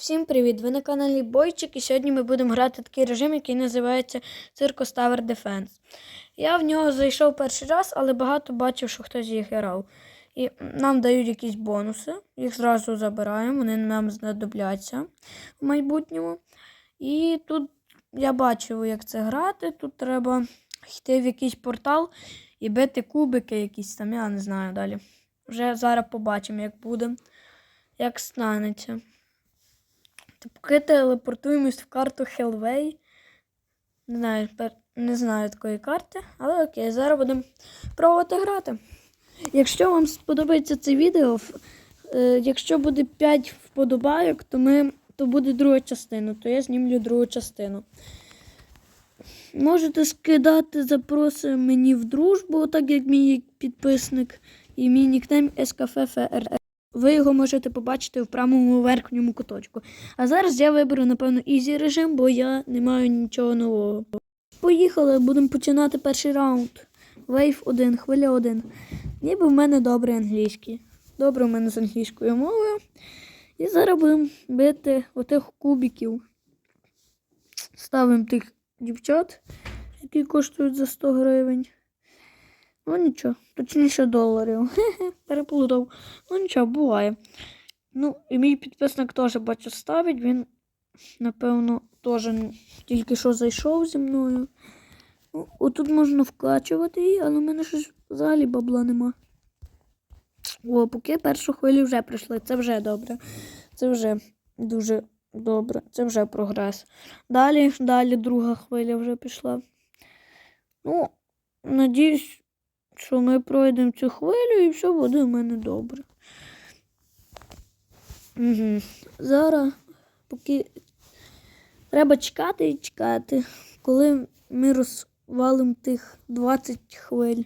Всім привіт! Ви на каналі Бойчик і сьогодні ми будемо грати такий режим, який називається Circus Tower Defense. Я в нього зайшов перший раз, але багато бачив, що хтось їх грав. І нам дають якісь бонуси, їх зразу забираємо, вони нам знадобляться в майбутньому. І тут я бачив, як це грати. Тут треба йти в якийсь портал і бити кубики якісь там, я не знаю далі. Вже зараз побачимо, як буде, як станеться. Поки телепортуємось в карту Hellway. Не знаю, не знаю такої карти, але окей, зараз будемо пробувати грати. Якщо вам сподобається це відео, е, якщо буде 5 вподобайок, то, ми, то буде друга частина, то я знімлю другу частину. Можете скидати запроси мені в дружбу, так як мій підписник, і мій нікнейм SKFFR. Ви його можете побачити в правому верхньому куточку. А зараз я виберу, напевно, ізі режим, бо я не маю нічого нового. Поїхали, будемо починати перший раунд. Вейв 1, хвиля 1. Ніби в мене добре англійський. Добре в мене з англійською мовою. І зараз будемо бити отих кубиків. Ставимо тих дівчат, які коштують за 100 гривень. Ну нічого, точніше доларів. Переплутав. Ну нічого, буває. Ну, і мій підписник теж бачу ставить. Він, напевно, теж тільки що зайшов зі мною. Отут можна вкачувати її, але в мене щось взагалі бабла нема. О, поки першу хвилю вже прийшли. Це вже добре. Це вже дуже добре. Це вже прогрес. Далі, далі друга хвиля вже пішла. Ну, надіюсь, що ми пройдемо цю хвилю і все буде у мене добре. Угу. Зараз, поки треба чекати і чекати, коли ми розвалимо тих 20 хвиль.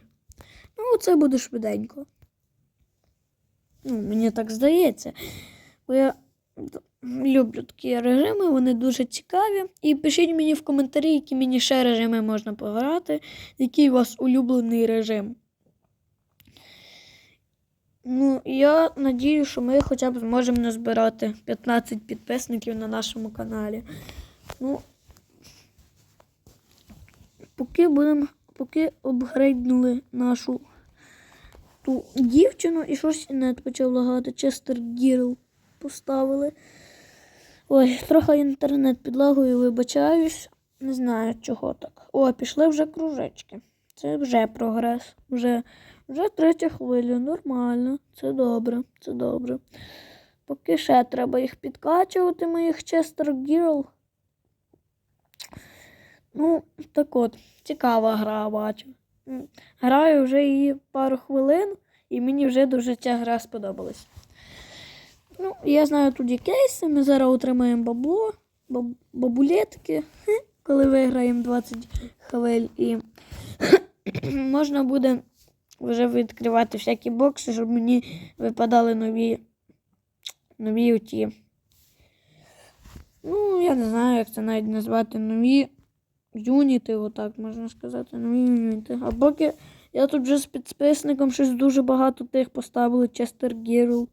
Ну, це буде швиденько. Ну, мені так здається. Бо я люблю такі режими, вони дуже цікаві. І пишіть мені в коментарі, які мені ще режими можна пограти, який у вас улюблений режим. Ну, я надію, що ми хоча б зможемо назбирати 15 підписників на нашому каналі. Ну, поки будемо, поки обгрейднули нашу ту дівчину і щось інет почав лагати. Честер Гірл поставили. Ой, трохи інтернет підлагою, вибачаюсь. Не знаю, чого так. О, пішли вже кружечки. Це вже прогрес. Вже, вже третя хвиля. Нормально. Це добре, це добре. Поки ще треба їх підкачувати, моїх Честер Гірл. Ну, так от, цікава гра, бачу. Граю вже її пару хвилин, і мені вже дуже ця гра сподобалась. Ну, я знаю тут кейси, ми зараз отримаємо бабло, баб, бабулетки, коли виграємо 20 хвиль. І можна буде вже відкривати всякі бокси, щоб мені випадали нові, нові оті. Ну, я не знаю, як це навіть назвати нові юніти, отак можна сказати, нові юніти. А поки я тут вже з підписником щось дуже багато тих поставили Честер Гірл.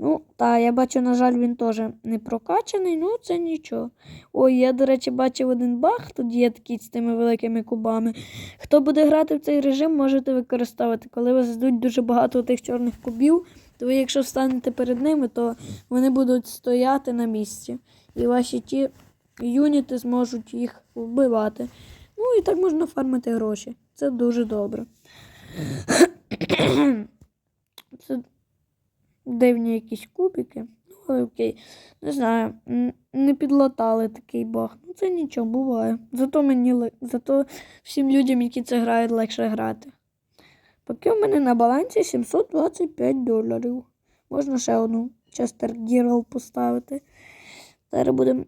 Ну, та, я бачу, на жаль, він теж не прокачаний, ну це нічого. Ой, я, до речі, бачив один баг, тут є такий з тими великими кубами. Хто буде грати в цей режим, можете використовувати. Коли вас здуть дуже багато тих чорних кубів, то ви, якщо встанете перед ними, то вони будуть стояти на місці. І ваші ті юніти зможуть їх вбивати. Ну і так можна фармити гроші. Це дуже добре. Це дивні якісь кубики. Ну, окей. Не знаю, не підлатали такий баг. Ну це нічого, буває. Зато мені зато всім людям, які це грають, легше грати. Поки в мене на балансі 725 доларів. Можна ще одну Честер Гірл поставити. Зараз будемо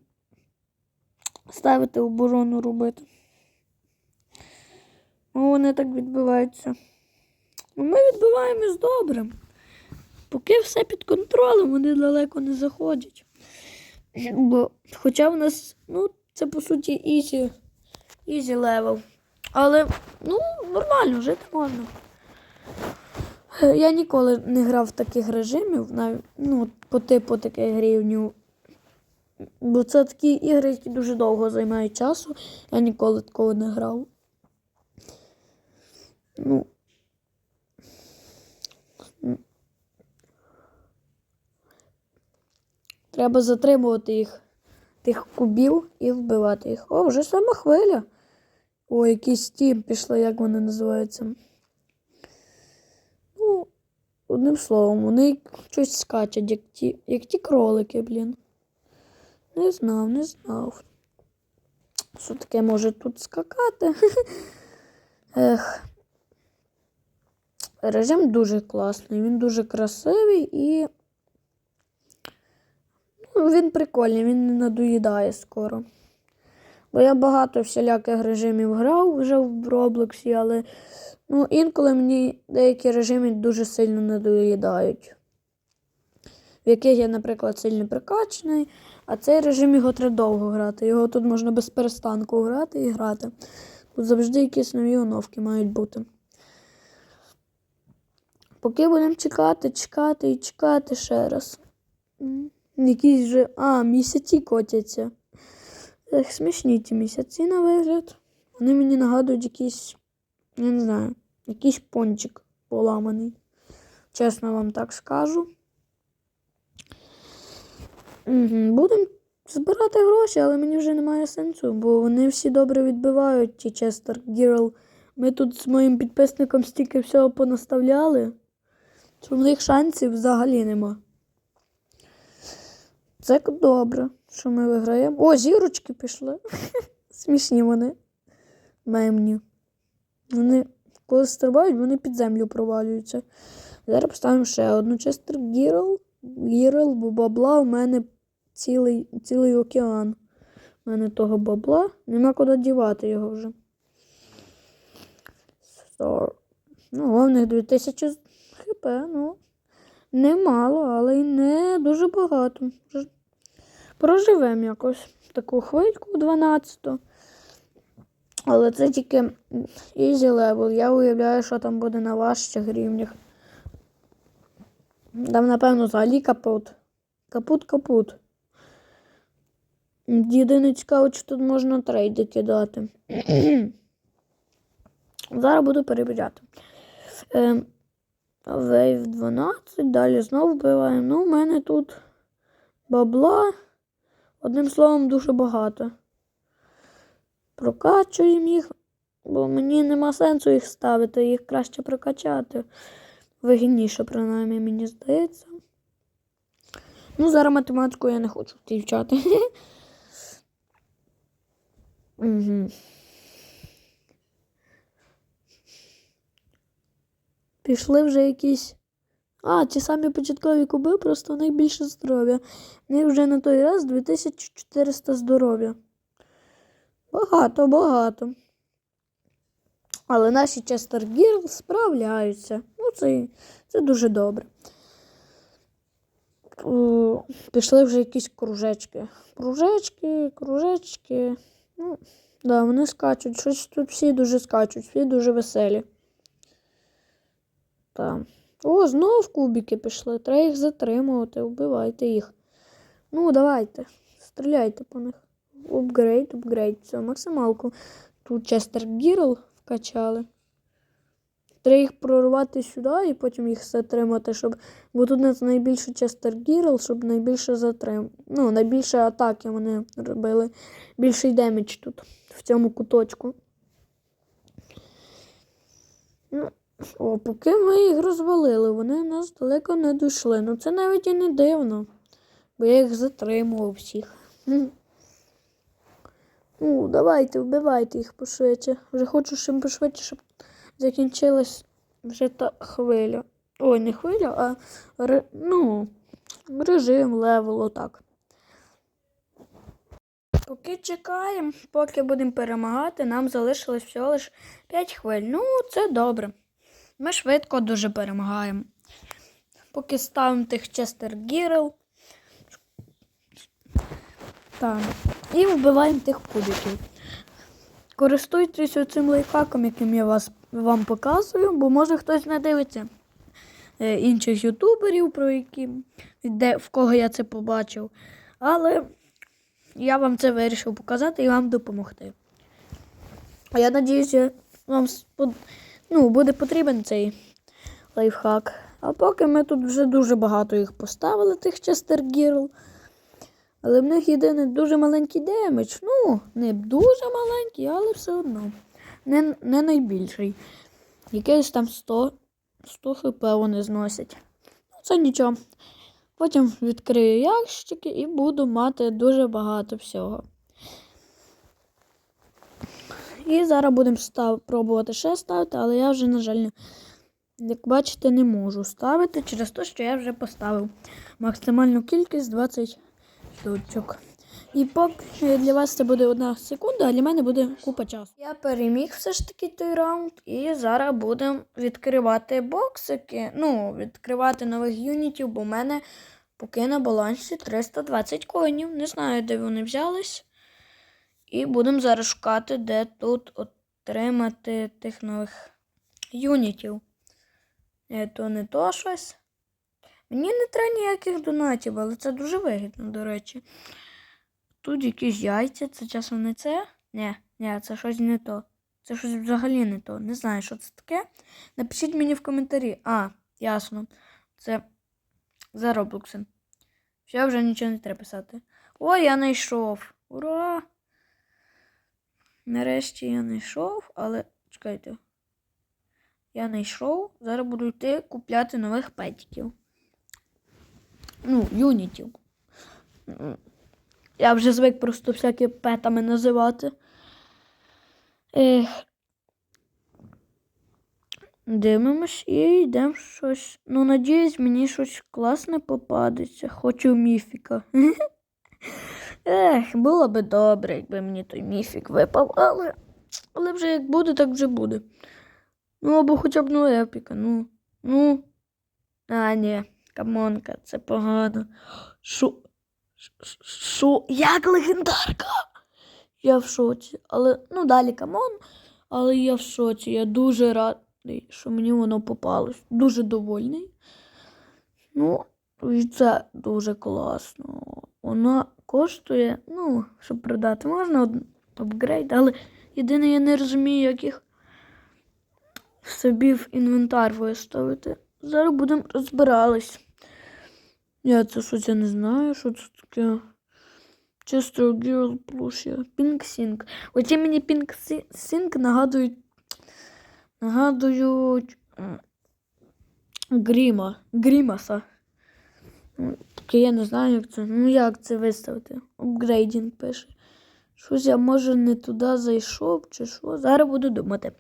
ставити оборону робити. Ну, вони так відбиваються. Ну, ми відбиваємось добре. Поки все під контролем, вони далеко не заходять. Бо, хоча в нас, ну, це по суті ізі, ізі левел. Але, ну, нормально, жити можна. Я ніколи не грав в таких режимів, навіть, ну, по типу таких рівнів Бо це такі ігри, які дуже довго займають часу. Я ніколи такого не грав. Ну. Треба затримувати їх, тих кубів і вбивати їх. О, вже сама хвиля. О, якісь ті пішли, як вони називаються. Ну, одним словом, вони щось скачуть, як ті, як ті кролики, блін. Не знав, не знав. Що таке може тут скакати? Ех. Режим дуже класний, він дуже красивий і. Він прикольний, він не надоїдає скоро. Бо я багато всіляких режимів грав вже в Роблоксі, але ну, інколи мені деякі режими дуже сильно надоїдають. В яких я, наприклад, сильно прикачаний, а цей режим його треба довго грати. Його тут можна без перестанку грати і грати. Тут завжди якісь нові оновки мають бути. Поки будемо чекати, чекати і чекати ще раз. Якісь вже. А, місяці котяться. Ех, смішні ті місяці на вигляд. Вони мені нагадують якийсь, я не знаю, якийсь пончик поламаний. Чесно вам так скажу. Угу. Будемо збирати гроші, але мені вже немає сенсу, бо вони всі добре відбивають ті Честер Гірл. Ми тут з моїм підписником стільки всього понаставляли, що в них шансів взагалі нема. Це добре, що ми виграємо. О, зірочки пішли. Смішні вони. Мемні. Вони, коли стрибають, вони під землю провалюються. Зараз поставимо ще одну Честер Гірл. Гірл, бо бабла у мене цілий, цілий океан. У мене того бабла. Нема куди дівати його вже. Ну, головне 2000 хп, ну. Немало, але й не дуже багато. Проживемо якось таку хвильку 12. Але це тільки easy level. Я уявляю, що там буде на важчих рівнях. Там, напевно, взагалі капут. Капут-капут. Єдине цікаво, чи тут можна трейди кидати. Зараз буду перевіряти. Ем, Вейв 12, далі знову вбиваємо. Ну, у мене тут бабла. Одним словом, дуже багато. Прокачуємо їх, бо мені нема сенсу їх ставити, їх краще прокачати. Вигідніше, принаймні, мені здається. Ну, зараз математику я не хочу вивчати. Угу. Пішли вже якісь. А, ті самі початкові куби, просто в них більше здоров'я. В них вже на той раз 2400 здоров'я. Багато, багато. Але наші Честер Гірл справляються. Ну, це, це дуже добре. Пішли вже якісь кружечки. Кружечки, кружечки. Ну, да, вони скачуть. Щось тут всі дуже скачуть, всі дуже веселі. Так. О, знов кубики пішли. Треба їх затримувати, вбивайте їх. Ну, давайте. Стріляйте по них. Апгрейд, апгрейд. Все, максималку. Тут Честер Гірл вкачали. Треба їх прорвати сюди і потім їх затримати, щоб. Бо тут у нас найбільше Честер Гірл, щоб найбільше затрим. Ну, найбільше атаки вони робили. Більший демедж тут, в цьому куточку. Ну, о, поки ми їх розвалили, вони нас далеко не дійшли. Ну це навіть і не дивно, бо я їх затримував всіх. Ну, давайте, вбивайте їх пошвидше. Вже хочу, щоб пошвидше, щоб закінчилась вже та хвиля. Ой, не хвиля, а ре... ну, режим, левел, отак. Поки чекаємо, поки будемо перемагати, нам залишилось всього лише 5 хвиль. Ну, це добре. Ми швидко дуже перемагаємо. Поки ставимо тих Честер. Так. І вбиваємо тих кубиків. Користуйтесь цим лайфхаком, яким я вас, вам показую, бо може хтось не дивиться е, інших ютуберів, про які, де, в кого я це побачив. Але я вам це вирішив показати і вам допомогти. А я надіюся, вам спод... ну, буде потрібен цей лайфхак. А поки ми тут вже дуже багато їх поставили, тих Честер Гірл. Але в них єдиний дуже маленький демедж. Ну, не дуже маленький, але все одно. Не, не найбільший. Якийсь там 100, 100 хп вони зносять. Ну, це нічого. Потім відкрию ящики і буду мати дуже багато всього. І зараз будемо став... пробувати ще ставити, але я вже, на жаль, як бачите, не можу ставити через те, що я вже поставив максимальну кількість 20 штучок. І поки для вас це буде одна секунда, а для мене буде купа часу. Я переміг все ж таки той раунд, і зараз будемо відкривати боксики. Ну, відкривати нових юнітів, бо в мене поки на балансі 320 коїнів. Не знаю, де вони взялись. І будемо зараз шукати, де тут отримати тих нових юнітів. Е, То не то щось. Мені не треба ніяких донатів, але це дуже вигідно, до речі. Тут якісь яйця, це часом не це? Ні, ні, це щось не то. Це щось взагалі не то. Не знаю, що це таке. Напишіть мені в коментарі. А, ясно. Це за Роблоксен. Ще вже нічого не треба писати. Ой, я знайшов. Ура! Нарешті я знайшов, але чекайте. Я знайшов. Зараз буду йти купляти нових петиків. Ну, юнітів. Я вже звик просто всякі петами називати. Ех. Дивимось і йдемо щось. Ну, надіюсь, мені щось класне попадеться. Хочу міфіка. Ех, було би добре, якби мені той міфік випав, але, але вже як буде, так вже буде. Ну, або хоча б ну епіка, ну. Ну. А, ні, камонка, це погано. Шо? Шо? Як легендарка? Я в шоці. Але, ну, далі камон. Але я в шоці. Я дуже радий, що мені воно попалось. Дуже довольний. Ну, і це дуже класно. Вона коштує, ну, щоб продати, можна апгрейд, але єдине, я не розумію, як їх собі в інвентар виставити. Зараз будемо розбирались. Я це щось я не знаю, що це таке. Чисто Girl Plushie. Pink Sync. Оці мені Pink Sy- Sync нагадують. Нагадують. Гріма. Грімаса. Таке я не знаю, як це. Ну як це виставити? Апгрейдінг пише. Щось я може не туди зайшов чи що. Зараз буду думати.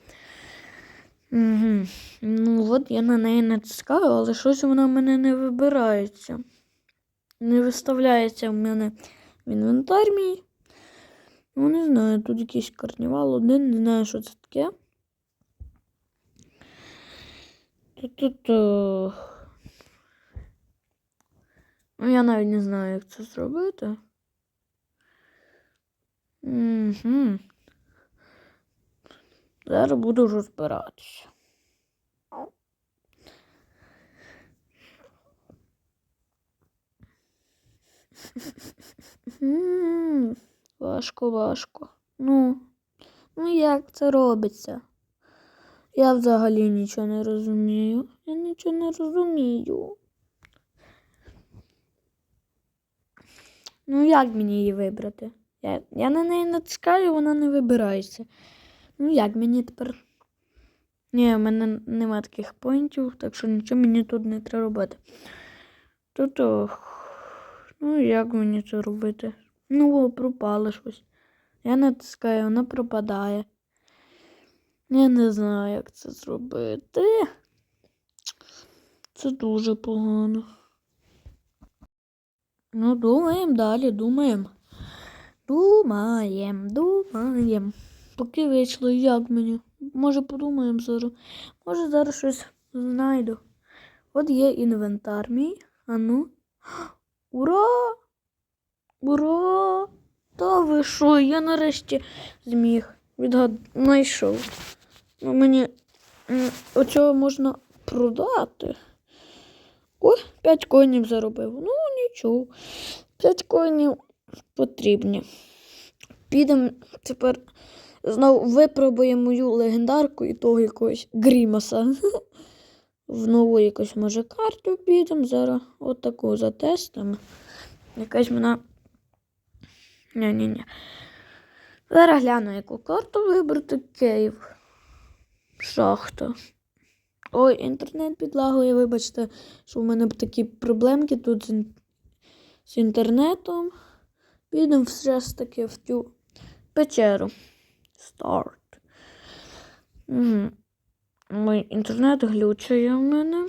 Угу. Ну от я на неї натискаю, але щось вона в мене не вибирається. Не виставляється в мене в інвентар мій. Ну, не знаю, тут якийсь карнівал один, не знаю, що це таке. Тут, тут, Ну, я навіть не знаю, як це зробити. Угу. Зараз буду розбиратися. Важко, важко. Ну, ну як це робиться? Я взагалі нічого не розумію. Я нічого не розумію. Ну, як мені її вибрати? Я, я на неї натискаю, вона не вибирається. Ну, як мені тепер? Ні, в мене нема таких поінтів, так що нічого мені тут не треба робити. Тут. ох, Ну, як мені це робити? Ну, о, пропало щось. Я натискаю, воно пропадає. Я не знаю, як це зробити. Це дуже погано. Ну, думаємо далі, думаємо. Думаємо, думаємо. Поки вийшло, як мені. Може, подумаємо зараз. Може, зараз щось знайду. От є інвентар мій. А ну. Ура! Ура! Та ви що? Я нарешті зміг. Відгад... знайшов. Ну, мені оцього можна продати. Ой, 5 коїнів заробив. Ну, нічого. 5 коїнів потрібні. Підемо тепер знову випробуємо мою легендарку і того якогось Грімаса. В нову якусь може карту підемо. Зараз отаку затестимо. Якась вона. Ні-ні-ні. Зараз гляну, яку карту вибрати Київ. Шахта. Ой, інтернет підлагує, вибачте, що в мене такі проблемки тут з, з інтернетом. Підемо все ж таки в цю печеру. Старт. Угу. Мой інтернет глючає в мене.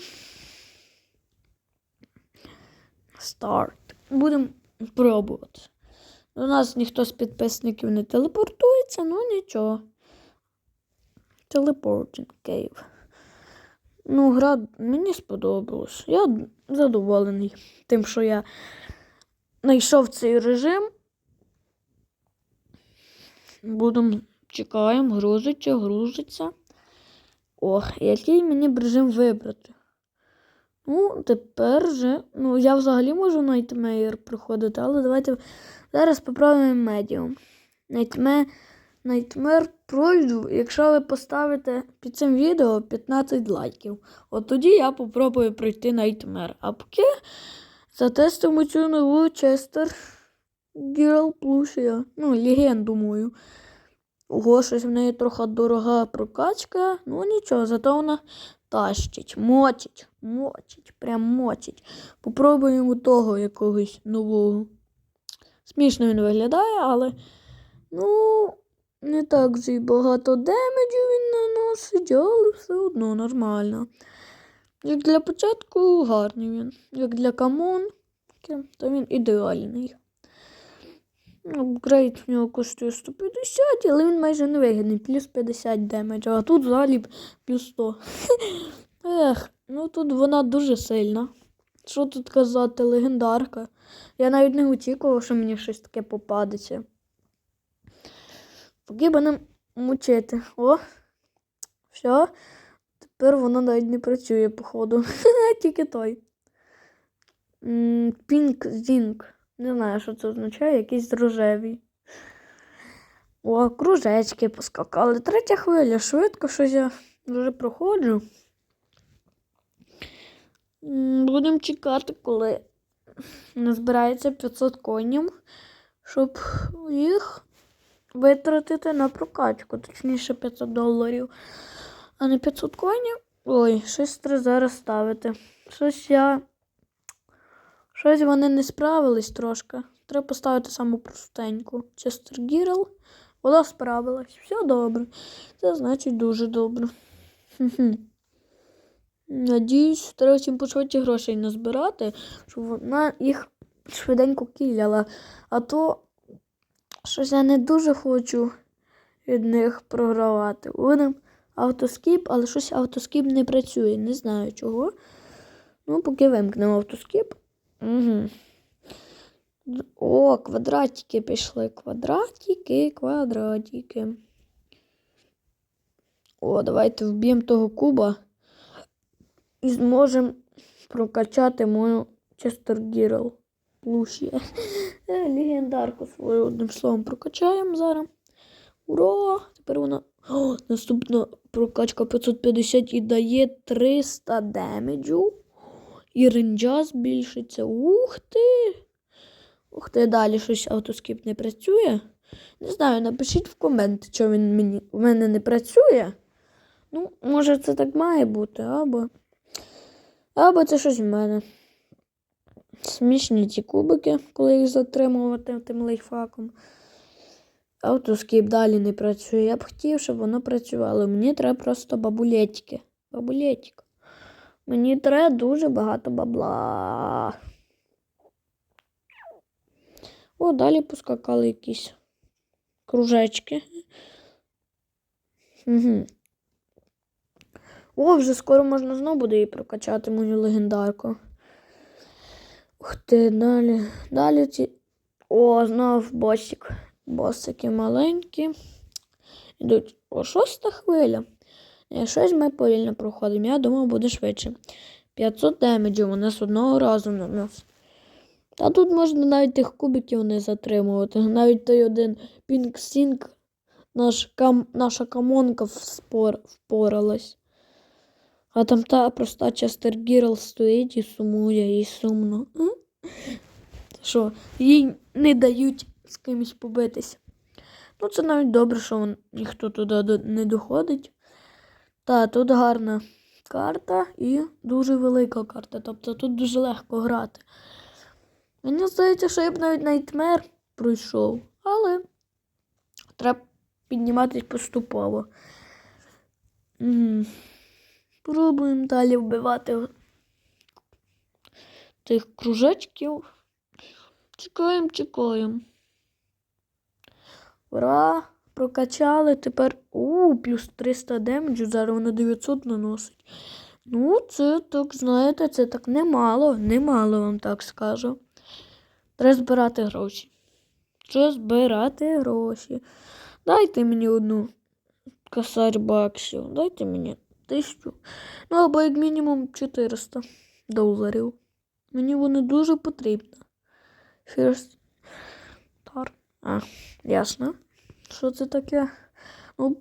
Старт. Будемо пробувати. До нас ніхто з підписників не телепортується, ну нічого. Телепортинг Київ. Ну, гра мені сподобалась. Я задоволений тим, що я знайшов цей режим. Будемо чекаємо, грузиться, грузиться. Ох, який мені б режим вибрати? Ну, тепер вже. Ну, я взагалі можу Nightmare проходити, але давайте зараз попробуємо Medium. Nightmare пройду, якщо ви поставите під цим відео 15 лайків. От тоді я попробую пройти Nightmare. А поки затестимо цю нову Chester Girl Plushia. Ну, легенду мою. Ого, щось в неї трохи дорога прокачка. Ну нічого, зато вона тащить, мочить, мочить, прям мочить. Попробуємо того якогось нового. Смішно він виглядає, але ну, не так вже й багато демеджу він наносить, але все одно нормально. Як для початку гарний він. Як для камонки, то він ідеальний. Апгрейд в нього коштує 150, але він майже не вигідний. Плюс 50 демеджа, а тут взагалі плюс 100. Ех, ну тут вона дуже сильна. Що тут казати, легендарка. Я навіть не очікував, що мені щось таке попадеться. Поки будемо мучити. О, все. Тепер воно навіть не працює, походу. Тільки той. Пінк Зінк. Не знаю, що це означає, якийсь рожевий. О, кружечки поскакали. Третя хвиля, швидко щось я вже проходжу. Будемо чекати, коли назбирається 500 конів, щоб їх витратити на прокачку, точніше 500 доларів. А не 500 конів. Ой, щось треба зараз ставити. Щось я. Щось вони не справились трошки. Треба поставити саму простеньку. Честер Гірл. Вона справилась. Все добре. Це значить дуже добре. Надіюсь, треба всім пошвидше грошей назбирати, щоб вона їх швиденько кіляла. А то щось я не дуже хочу від них програвати. Будемо автоскіп, але щось автоскіп не працює. Не знаю чого. Ну, поки вимкнемо автоскіп. Угу. О, квадратики пішли. Квадратики, квадратики. О, давайте вб'ємо того куба і зможемо прокачати мою Честер Гірл. Лушія. Е, Легендарку свою одним словом прокачаємо зараз. Ура! Тепер вона. Наступна прокачка 550 і дає 300 демеджу. І ренджа збільшиться. Ух ти! Ух ти, далі щось автоскіп не працює. Не знаю, напишіть в коменти, що він мені, в мене не працює. Ну, може, це так має бути, або. Або це щось в мене. Смішні ці кубики, коли їх затримувати тим лайфхаком. Автоскіп далі не працює. Я б хотів, щоб воно працювало. Мені треба просто бабулетики. Бабулетик. Мені треба дуже багато бабла. О, далі поскакали якісь кружечки. Угу. О, вже скоро можна знову буде її прокачати мою легендарку. Ух ти, далі. Далі ці. О, знов босик. Босики маленькі. Ідуть. О, шоста хвиля. Щось ми повільно проходимо. Я думав, буде швидше. 500 демеджів у нас одного разу на нас. Та тут можна навіть тих кубиків не затримувати. Навіть той один Sink, наш кам, наша камонка вспор, впоралась. А там та проста Честер Гірл стоїть і сумує, їй сумно. Що, їй не дають з кимось побитись. Ну, це навіть добре, що ніхто туди не доходить. Та, тут гарна карта і дуже велика карта. Тобто тут дуже легко грати. Мені здається, що я б навіть найтмер пройшов, але треба підніматись поступово. Пробуємо далі вбивати тих кружечків. Чекаємо, чекаємо. Ура! Прокачали. Тепер у плюс 300 демеджу, зараз вона 900 наносить. Ну, це так, знаєте, це так немало, немало вам так скажу. Треба збирати гроші. Треба збирати гроші. Дайте мені одну косарь баксів. Дайте мені тисячу. Ну, або як мінімум 400 доларів. Мені вони дуже потрібні. Star. А, ясно. Що це таке? Ну,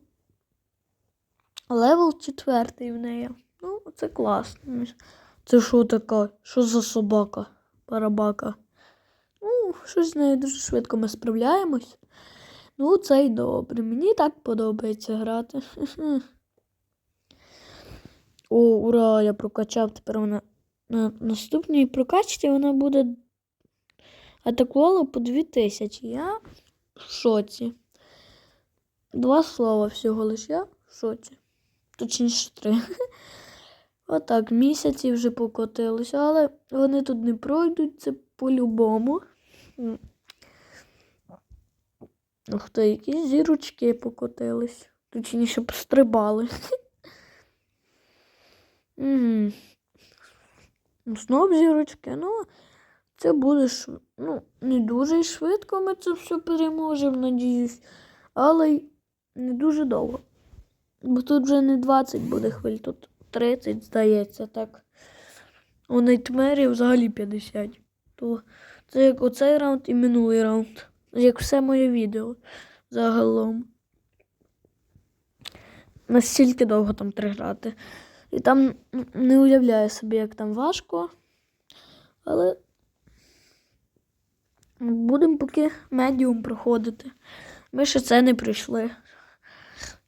левел четвертий в неї. Ну, це класно. Це що таке? Що за собака? Барабака. Ну, щось з нею дуже швидко ми справляємось. Ну, це й добре. Мені так подобається грати. О, ура! Я прокачав. Тепер вона на наступній прокачці вона буде атакувала по 2000. Я в шоці. Два слова всього лиш я в шоці. Точніше три. Отак, місяці вже покотилися, але вони тут не пройдуть, це по-любому. Ух ти, якісь зірочки покотились. Точніше, пострибали. Угу. Знов зірочки, ну, це буде шв- ну, не дуже швидко ми це все переможемо, надіюсь, але не дуже довго. Бо тут вже не 20 буде хвиль, тут 30, здається, так. У найтмері взагалі 50. То це як оцей раунд і минулий раунд. Як все моє відео загалом. Настільки довго там треба грати. І там не уявляю собі, як там важко. Але будемо поки медіум проходити. Ми ще це не пройшли.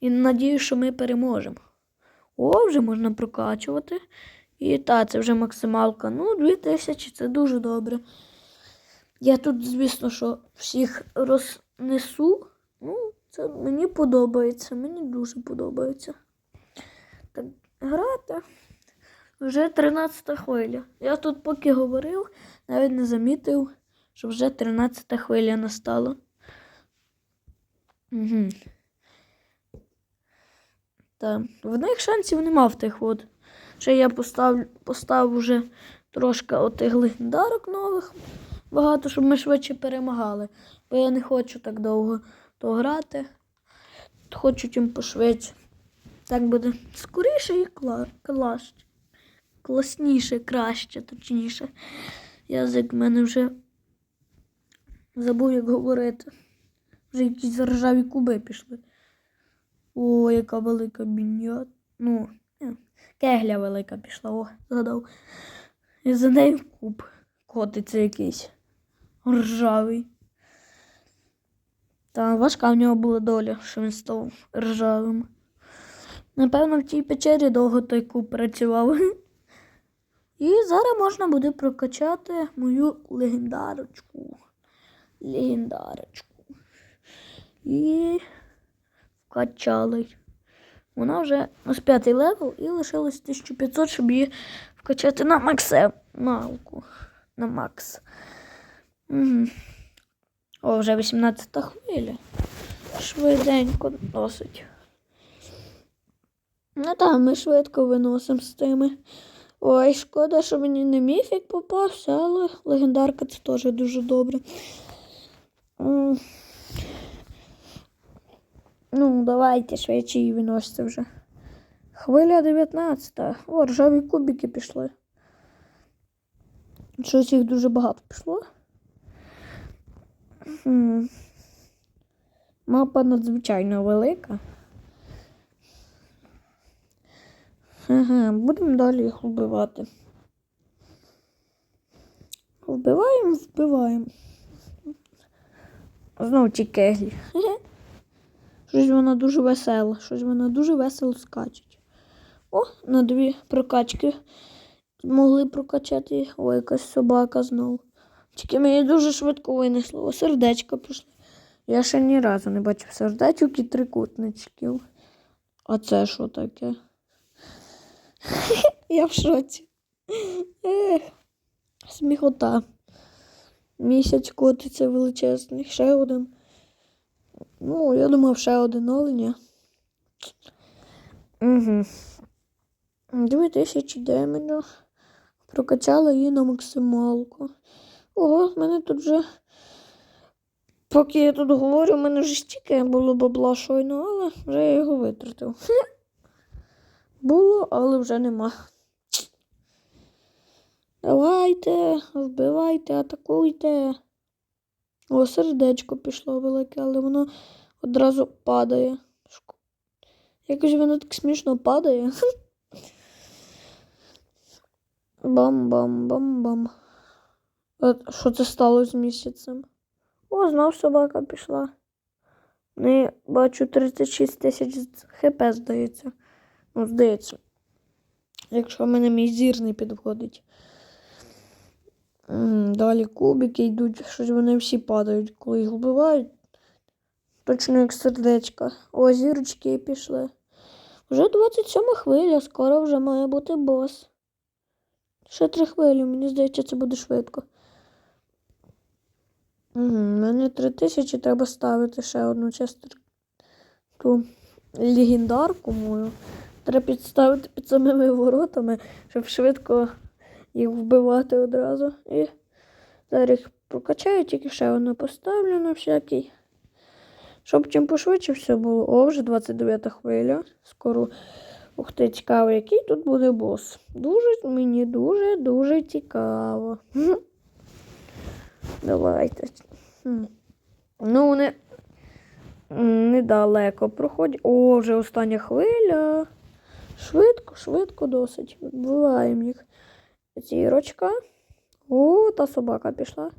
І надію, що ми переможемо. О, вже можна прокачувати. І та, це вже максималка. Ну, 2000 це дуже добре. Я тут, звісно, що всіх рознесу. Ну, це мені подобається. Мені дуже подобається. Так, грати. Вже 13 хвиля. Я тут поки говорив, навіть не замітив, що вже 13 хвиля настала. Угу. Так, в них шансів нема в тих от. Ще я поставлю, поставив вже трошки отих легендарок нових. Багато, щоб ми швидше перемагали. Бо я не хочу так довго то грати. Хочу тим пошвидше. Так буде скоріше і кла... клаще. Класніше, краще, точніше. Язик в мене вже забув, як говорити. Вже якісь заржаві куби пішли. О, яка велика біньят. Ну, е, кегля велика пішла, о, згадав. І за нею куб котиться якийсь ржавий. Та важка в нього була доля, що він став ржавим. Напевно, в тій печері довго той куб працював. І зараз можна буде прокачати мою легендарочку. Легендарочку. І вкачали. Вона вже ось п'ятий левел і лишилось 1500, щоб її вкачати на максималку. На макс. Угу. О, вже 18 хвиля. Швиденько досить. Ну так, ми швидко виносимо з тими. Ой, шкода, що мені не міфік попався, але легендарка це теж дуже добре. Ну, давайте швидше її виносите вже. Хвиля 19. О, ржаві кубики пішли. Щось їх дуже багато пішло. Мапа надзвичайно велика. Ага, будемо далі їх вбивати. Вбиваємо, вбиваємо. Знову ті кеглі. Щось вона дуже весела, щось вона дуже весело скачить. О, на дві прокачки могли прокачати. Ой, якась собака знову. Тільки мені дуже швидко винесло. О, сердечко пішло. Я ще ні разу не бачив сердечок і трикутничків. А це що таке? Я в шоці. Ех, сміхота. Місяць котиться величезний. Ще один. Ну, я думав, ще один оленя. Угу. Дві тисячі демеджу. Прокачала її на максималку. Ого, в мене тут вже. Поки я тут говорю, в мене вже стільки було бабла щойно, але вже я його витратив. Було, але вже нема. Давайте, вбивайте, атакуйте. О, сердечко пішло велике, але воно одразу падає. Якось воно так смішно падає. Бам-бам-бам-бам. Що це стало з місяцем? О, знов собака пішла. Не бачу 36 тисяч хп, здається. Ну, здається. Якщо в мене мій зір не підводить. Далі кубики йдуть, щось вони всі падають, коли їх вбивають. Точно як сердечка. О, зірочки пішли. Вже 27 хвиля, скоро вже має бути бос. Ще три хвилі, мені здається, це буде швидко. Угу, три тисячі треба ставити ще одну частину. Ту легендарку мою. Треба підставити під самими воротами, щоб швидко їх вбивати одразу. І зараз їх прокачаю, тільки ще одну поставлю на всякий. Щоб чим пошвидше все було. О, вже 29 хвиля. Скоро. Ух ти, цікаво, який тут буде бос. Дуже мені дуже-дуже цікаво. Давайте. Ну, вони недалеко проходять. О, вже остання хвиля. Швидко, швидко досить. Вбиваємо їх. Зірочка. О, та собака пішла.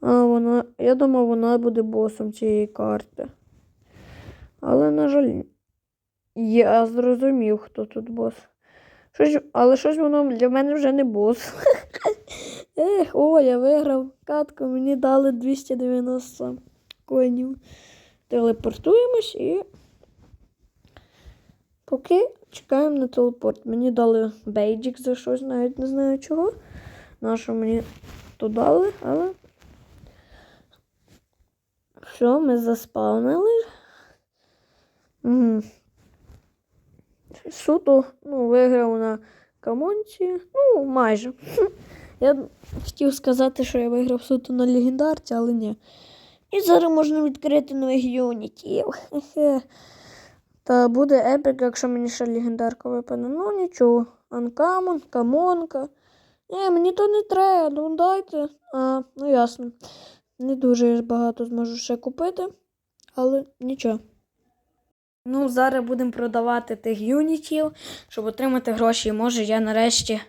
А, вона. Я думав, вона буде босом цієї карти. Але, на жаль, я зрозумів, хто тут бос. Щось, але щось воно для мене вже не бос. Ех, о, я виграв катку, мені дали 290 коїнів. Телепортуємось і. Поки чекаємо на телепорт. Мені дали бейджик за щось, навіть не знаю чого. На що мені то дали, але. Все, ми заспавнили. Угу. Суто, ну, виграв на камонці. Ну, майже. Я хотів сказати, що я виграв суто на легендарці, але ні. І зараз можна відкрити нових юнітів. Та буде епік, якщо мені ще легендарка випаде. Ну нічого. Анкамон, камонка. Ні, мені то не треба, ну дайте. А, ну ясно. Не дуже багато зможу ще купити, але нічого. Ну, зараз будемо продавати тих юнітів, щоб отримати гроші. Може, я нарешті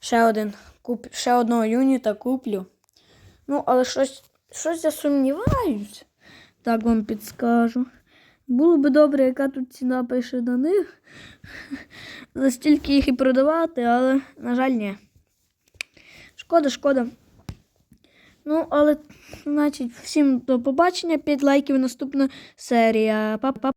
ще один куп... ще одного юніта куплю. Ну, але щось, щось я сумніваюсь, так вам підскажу. Було би добре, яка тут ціна пише на них. За стільки їх і продавати, але, на жаль, ні. Шкода, шкода. Ну, але, значить, всім до побачення. 5 лайків наступна серія. Па-па.